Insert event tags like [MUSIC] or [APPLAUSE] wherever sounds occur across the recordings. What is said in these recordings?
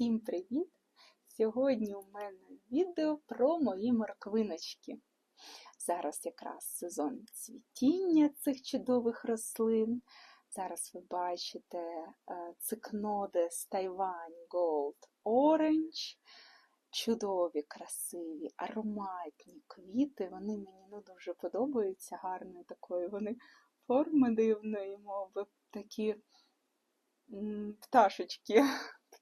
Всім привіт! Сьогодні у мене відео про мої морквиночки. Зараз якраз сезон цвітіння цих чудових рослин. Зараз ви бачите е, цикнодес Тайвань Gold Orange. Чудові, красиві, ароматні квіти. Вони мені ну, дуже подобаються гарною такою. Вони форми дивної, мови, такі пташечки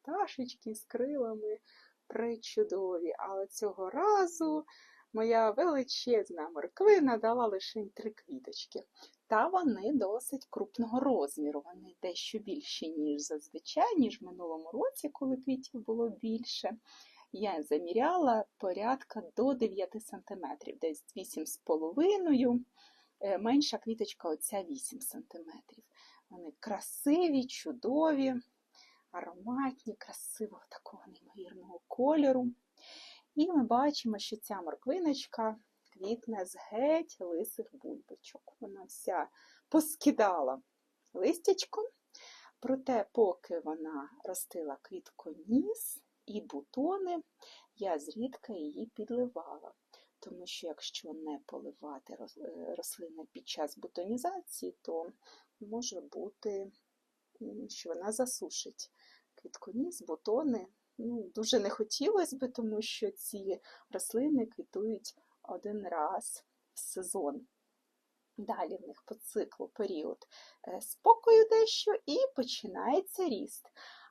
пташечки з крилами причудові. Але цього разу моя величезна морквина дала лише три квіточки. Та вони досить крупного розміру. Вони дещо більші, ніж зазвичай, ніж в минулому році, коли квітів було більше. Я заміряла порядка до 9 см, десь 8,5 Е, Менша квіточка оця 8 см. Вони красиві, чудові ароматні, красивого такого неймовірного кольору. І ми бачимо, що ця морквиночка квітне з геть лисих бульбочок. Вона вся поскидала листячко, проте, поки вона ростила квітконіс і бутони, я зрідка її підливала. Тому що якщо не поливати роз- рослини під час бутонізації, то може бути що вона засушить квітконіс, бутони. Ну, дуже не хотілося би, тому що ці рослини квітують один раз в сезон. Далі в них по циклу період е, спокою дещо і починається ріст.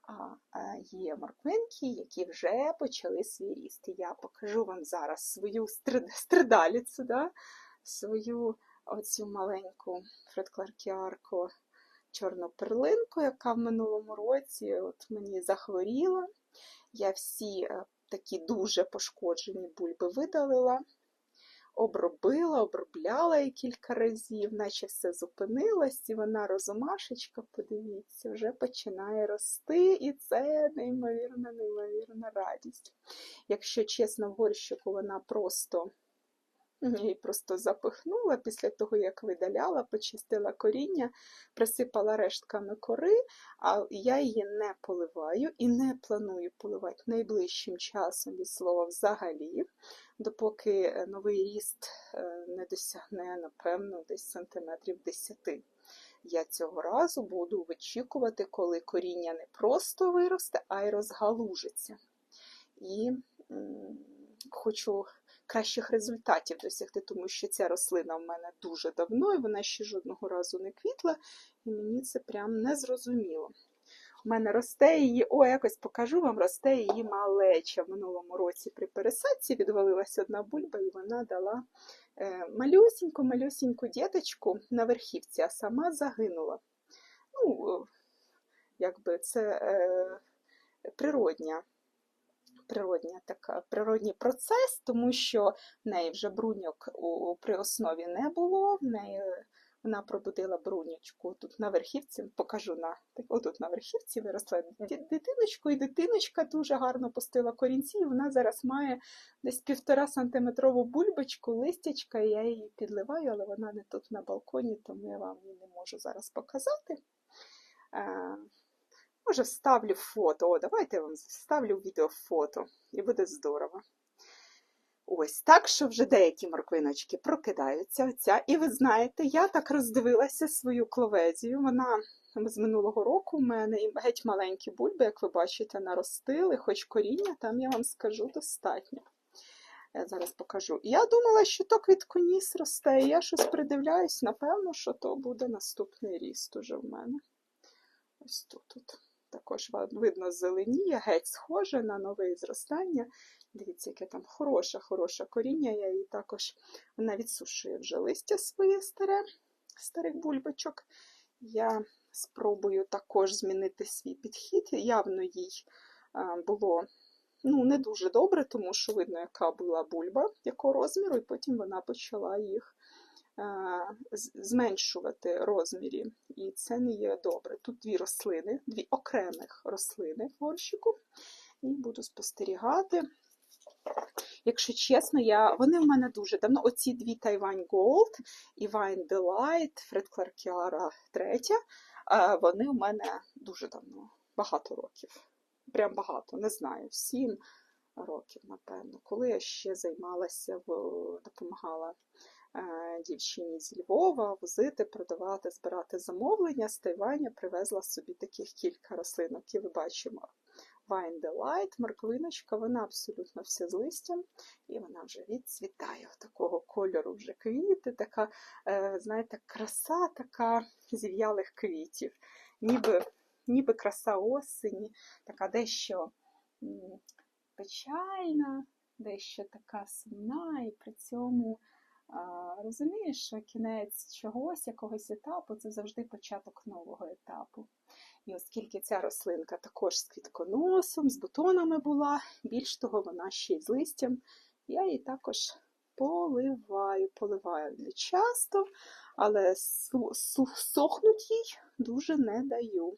А е, є морквинки, які вже почали свій ріст. І я покажу вам зараз свою стрид- стридаліцю, да? свою оцю маленьку фредкларкіарку чорну перлинку, яка в минулому році от мені захворіла. Я всі е, такі дуже пошкоджені бульби видалила, обробила, обробляла її кілька разів, наче все зупинилось, і вона розумашечка, подивіться, вже починає рости, і це неймовірна, неймовірна радість. Якщо чесно, в горщику вона просто я її просто запихнула після того, як видаляла, почистила коріння, присипала рештками кори, а я її не поливаю і не планую поливати найближчим часом від слова взагалі, допоки е, новий ріст е, не досягне, напевно, десь сантиметрів 10. Я цього разу буду вичікувати, коли коріння не просто виросте, а й розгалужиться. І м, хочу кращих результатів досягти, тому що ця рослина в мене дуже давно, і вона ще жодного разу не квітла, і мені це прям не зрозуміло. У мене росте її, о, якось покажу вам, росте її малеча. В минулому році при пересадці відвалилася одна бульба, і вона дала е, малюсіньку-малюсіньку діточку на верхівці, а сама загинула. Ну, е, якби це е, природня природня така, природній процес, тому що в неї вже бруньок у, при основі не було, в неї вона пробудила бруньочку тут на верхівці, покажу на отут на верхівці виросла дитиночку, і дитиночка дуже гарно пустила корінці, і вона зараз має десь півтора сантиметрову бульбочку, листячка, і я її підливаю, але вона не тут на балконі, тому я вам її не можу зараз показати. Може, вставлю фото. О, давайте я вам вставлю відео фото, і буде здорово. Ось так, що вже деякі морквиночки прокидаються. Оця. І ви знаєте, я так роздивилася свою кловезію. Вона з минулого року в мене геть маленькі бульби, як ви бачите, наростили, хоч коріння, там я вам скажу достатньо. Я зараз покажу. Я думала, що то квітконіс росте, і я щось придивляюсь, напевно, що то буде наступний ріст уже в мене. Ось тут. тут. Також видно зеленіє, геть схоже на нове зростання. Дивіться, яке там хороше, хороше коріння. Я її також вона відсушує вже листя своє старе, старих бульбочок. Я спробую також змінити свій підхід. Явно їй було ну, не дуже добре, тому що видно, яка була бульба, якого розміру, і потім вона почала їх зменшувати розмірі, і це не є добре. Тут дві рослини, дві окремих рослини горщику, і буду спостерігати. Якщо чесно, я, вони в мене дуже давно. Оці дві Тайвань Gold і Vine Delight, Фред Кларкіара третя, е, вони в мене дуже давно, багато років. прям багато, не знаю, сім років, напевно, коли я ще займалася, допомагала е, дівчині з Львова возити, продавати, збирати замовлення з Тайваня, привезла собі таких кілька рослинок, і ви бачимо. Wine Delight, морквиночка, вона абсолютно вся з листям, і вона вже відцвітає такого кольору вже квіти, така, е, знаєте, краса така зів'ялих квітів, ніби, ніби краса осені, така дещо печальна, дещо така сумна, і при цьому розумієш, що кінець чогось, якогось етапу це завжди початок нового етапу. І оскільки ця рослинка також з квітконосом, з бутонами була, більш того, вона ще й з листям, я її також поливаю, поливаю не часто, але сохнуть їй дуже не даю.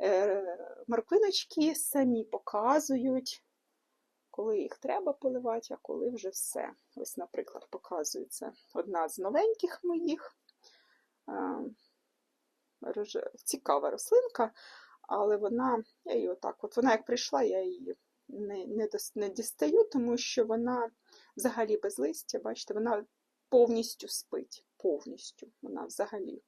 Е, Морквиночки самі показують, коли їх треба поливати, а коли вже все. Ось, наприклад, показується одна з новеньких моїх. Е, Цікава рослинка, але вона, я її отак, от вона як прийшла, я її не, не, не дістаю, тому що вона взагалі без листя, бачите, вона повністю спить. Повністю вона взагалі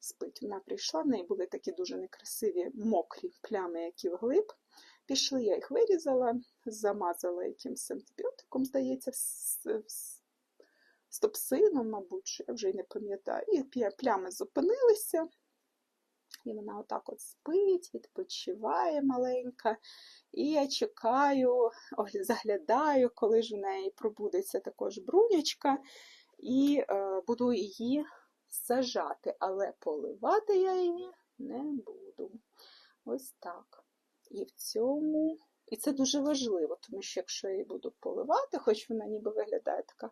спить. Вона прийшла, в неї були такі дуже некрасиві мокрі плями, які вглиб. Пішли, я їх вирізала, замазала якимось антибіотиком, здається, з, топсином, мабуть, я вже й не пам'ятаю. І плями зупинилися. І вона отак от спить, відпочиває маленька. І я чекаю, заглядаю, коли ж в неї пробудеться також брунячка, і е, буду її сажати, але поливати я її не буду. Ось так. І в цьому. І це дуже важливо, тому що якщо я її буду поливати, хоч вона ніби виглядає така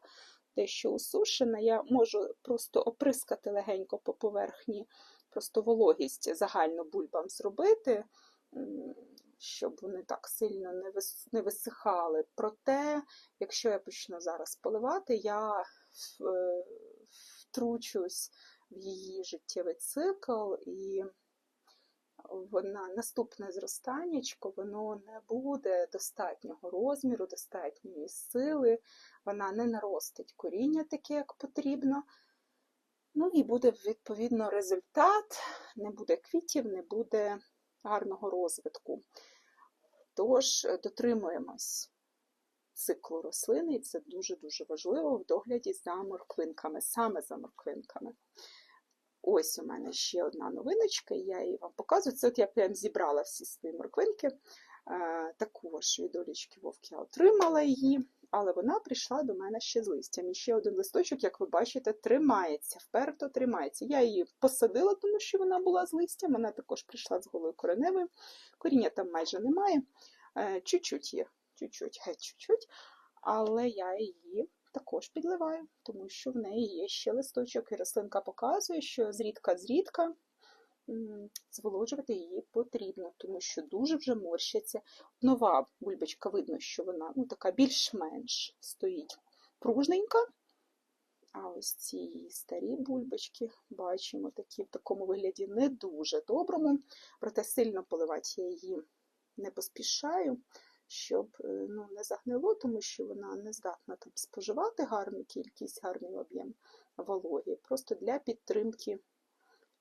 дещо усушена, я можу просто оприскати легенько по поверхні, просто вологість загально бульбам зробити, щоб вони так сильно не висихали. Проте, якщо я почну зараз поливати, я втручусь в її життєвий цикл і вона наступне зростаннячко, воно не буде достатнього розміру, достатньої сили, вона не наростить коріння таке, як потрібно. Ну і буде відповідно результат, не буде квітів, не буде гарного розвитку. Тож дотримуємось циклу рослини, і це дуже-дуже важливо в догляді за морквинками, саме за морквинками. Ось у мене ще одна новиночка, я її вам показую. Це от я прям зібрала всі свої морквинки. Е, Також від Олічки Вовк я отримала її, але вона прийшла до мене ще з листям. І ще один листочок, як ви бачите, тримається, вперто тримається. Я її посадила, тому що вона була з листям, вона також прийшла з голою кореневою. Коріння там майже немає. Е, Чуть-чуть є, чуть-чуть, геть чуть-чуть, але я її також підливаю, тому що в неї є ще листочок, і рослинка показує, що зрідка-зрідка м, зволожувати її потрібно, тому що дуже вже морщиться. Нова бульбочка, видно, що вона ну, така більш-менш стоїть пружненька. А ось ці старі бульбочки бачимо такі в такому вигляді не дуже доброму, проте сильно поливати я її не поспішаю, щоб е, ну, не загнило, тому що вона не здатна там споживати гарну кількість, гарний об'єм вологі, просто для підтримки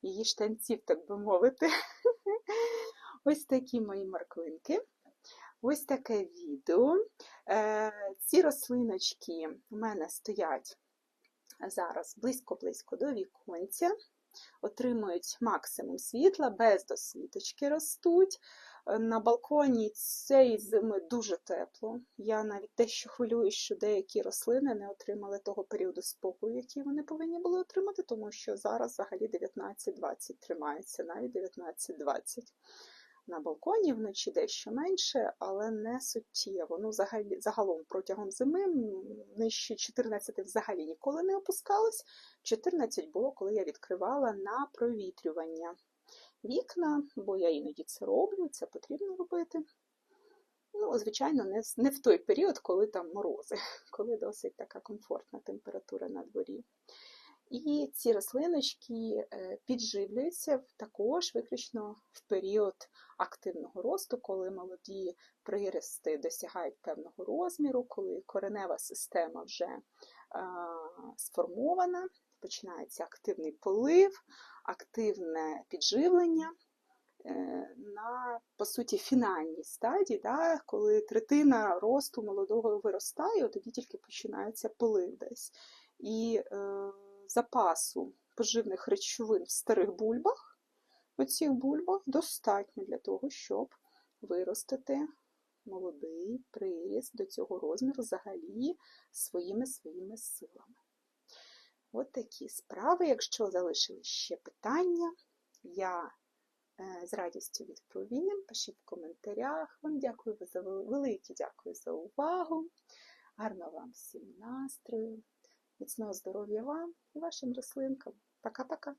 її штанців, так би мовити. [LAUGHS] Ось такі мої морквинки. Ось таке відео. Е, Ці рослиночки в мене стоять зараз близько-близько до віконця, отримують максимум світла, без досвіточки ростуть. На балконі цієї зими дуже тепло. Я навіть дещо хвилююсь, що деякі рослини не отримали того періоду спокою, який вони повинні були отримати, тому що зараз взагалі 19-20 тримається, навіть 19-20. На балконі вночі дещо менше, але не суттєво. Ну, взагалі, загалом протягом зими нижче 14 взагалі ніколи не опускалось. 14 було, коли я відкривала на провітрювання вікна, бо я іноді це роблю, це потрібно робити. Ну, звичайно, не, не в той період, коли там морози, [LAUGHS] коли досить така комфортна температура на дворі. І ці рослиночки е, підживлюються також виключно в період активного росту, коли молоді прирости досягають певного розміру, коли коренева система вже сформована, починається активний полив, активне підживлення е, на, по суті, фінальній стадії, да, коли третина росту молодого виростає, тоді тільки починається полив десь. І е, запасу поживних речовин в старих бульбах, в цих бульбах достатньо для того, щоб виростити молодий приріст до цього розміру взагалі своїми своїми силами. От такі справи. Якщо залишили ще питання, я е, з радістю відповім. Пишіть в коментарях. Вам дякую за велике дякую за увагу. Гарного вам всім настрою, міцного здоров'я вам і вашим рослинкам. Пока-пока!